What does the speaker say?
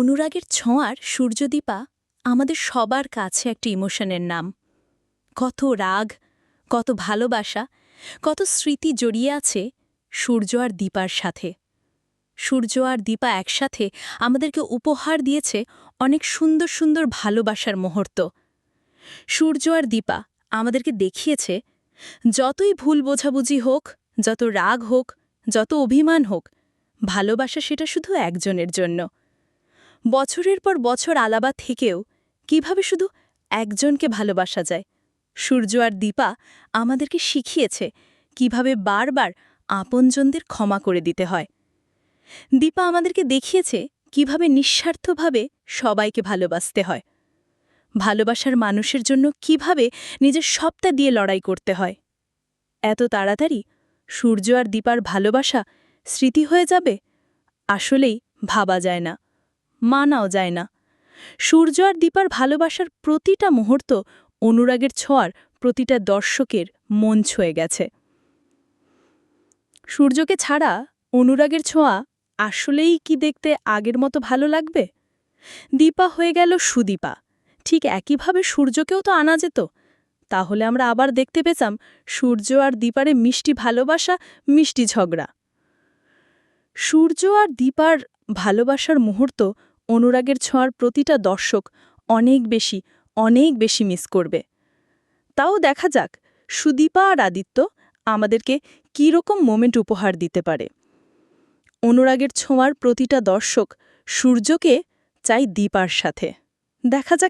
অনুরাগের ছোঁয়ার সূর্যদীপা আমাদের সবার কাছে একটা ইমোশনের নাম। কত রাগ, কত ভালোবাসা, কত স্মৃতি জড়িয়ে আছে সূর্য আর দীপার সাথে। সূর্য আর দীপা একসাথে আমাদেরকে উপহার দিয়েছে অনেক সুন্দর সুন্দর ভালোবাসার মুহূর্ত। সূর্য আর দীপা আমাদেরকে দেখিয়েছে, যতই ভুল বোঝাবুঝি হোক, যত রাগ হোক, যত অভিমান হোক, ভালোবাসা সেটা শুধু একজনের জন্য। বছরের পর বছর আলাবা থেকেও কীভাবে শুধু একজনকে ভালোবাসা যায়? সূর্য আর দীপা আমাদেরকে শিখিয়েছে কীভাবে বারবার আপনজনদের ক্ষমা করে দিতে হয়। দীপা আমাদেরকে দেখিয়েছে কীভাবে নিঃস্বার্থভাবে সবাইকে ভালোবাসতে হয়। ভালোবাসার মানুষের জন্য কীভাবে নিজের সবটা দিয়ে লড়াই করতে হয়। এত তাড়াতাড়ি সূর্য আর দীপার ভালোবাসা স্মৃতি হয়ে যাবে? আসলেই ভাবা যায় না। মানাও যায় না। সূর্য আর দীপার ভালোবাসার প্রতিটা মুহূর্ত অনুরাগের ছোঁয়ার, প্রতিটা দর্শকের মন ছুঁয়ে গেছে। সূর্যকে ছাড়া অনুরাগের ছোঁয়া আসলেই কি দেখতে আগের মতো ভালো লাগবে? দীপা হয়ে গেল সুদীপা। ঠিক একইভাবে সূর্যকেও তো আনা যেত। তাহলে আমরা আবার দেখতে পেতাম সূর্য আর দীপারে মিষ্টি ভালোবাসা, মিষ্টি ঝগড়া। সূর্য আর দীপার ভালোবাসার মুহূর্ত অনুরাগের ছোঁয়ার প্রতিটা দর্শক অনেক বেশি অনেক বেশি মিস করবে। তাও দেখা যাক, সুদীপা আর আদিত্য আমাদেরকে কীরকম মোমেন্ট উপহার দিতে পারে। অনুরাগের ছোঁয়ার প্রতিটা দর্শক সূর্যকে চাই দীপার সাথে। দেখা যাক